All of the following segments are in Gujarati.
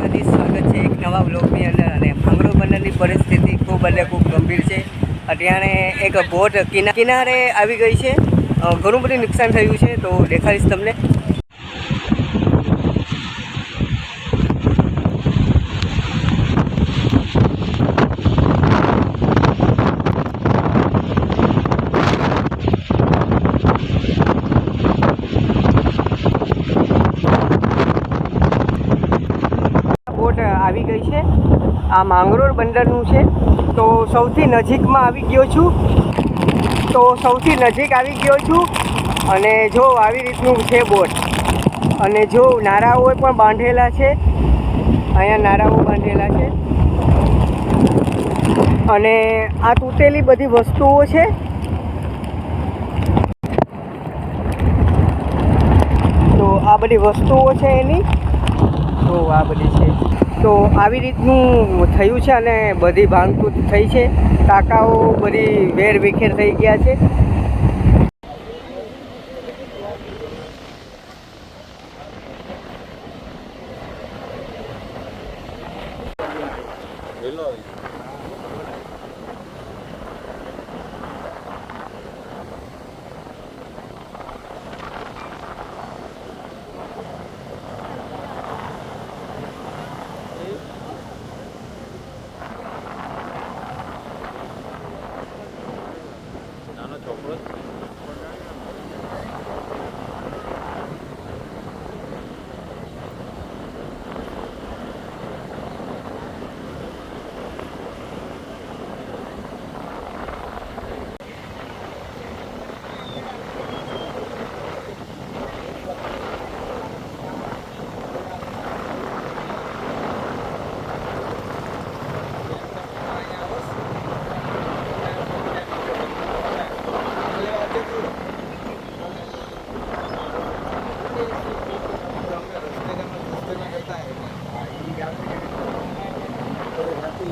દ્વારકાથી સ્વાગત છે એક નવા બ્લોગની અંદર. અને ભાંગરો બંદરની પરિસ્થિતિ ખૂબ એટલે ખૂબ ગંભીર છે. અત્યારે એક બોટ કિના, કિનારે આવી ગઈ છે. ઘણું બધું નુકસાન થયું છે, તો દેખાડીશ તમને. બોટ આવી ગઈ છે. આ માંગરોળ બંદરનું છે. તો સૌથી નજીકમાં આવી ગયો છું. તો સૌથી નજીક આવી ગયો છું. અને જો આવી રીતનું છે બોટ. અને જો નારાઓ પણ બાંધેલા છે. અહીંયા નારાઓ બાંધેલા છે. અને આ તૂટેલી બધી વસ્તુઓ છે. તો આ બધી વસ્તુઓ છે એની. તો આ બધી છે તો આવી રીતનું થયું છે અને બધી ભાંગતૂત થઈ છે. ટાંકાઓ બધી વેર વિખેર થઈ ગયા છે. નાનો છોકરો જ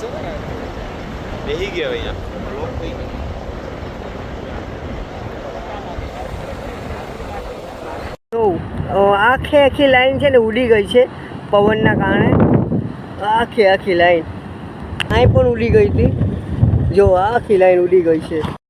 શું બેસી ગયો અહીંયા લોક થઈ ગયો આખે આખી લાઈન છે ને ઉડી ગઈ છે પવનના કારણે. આખી આખી લાઈન. અહીં પણ ઉડી ગઈ હતી. જો આખી લાઈન ઉડી ગઈ છે.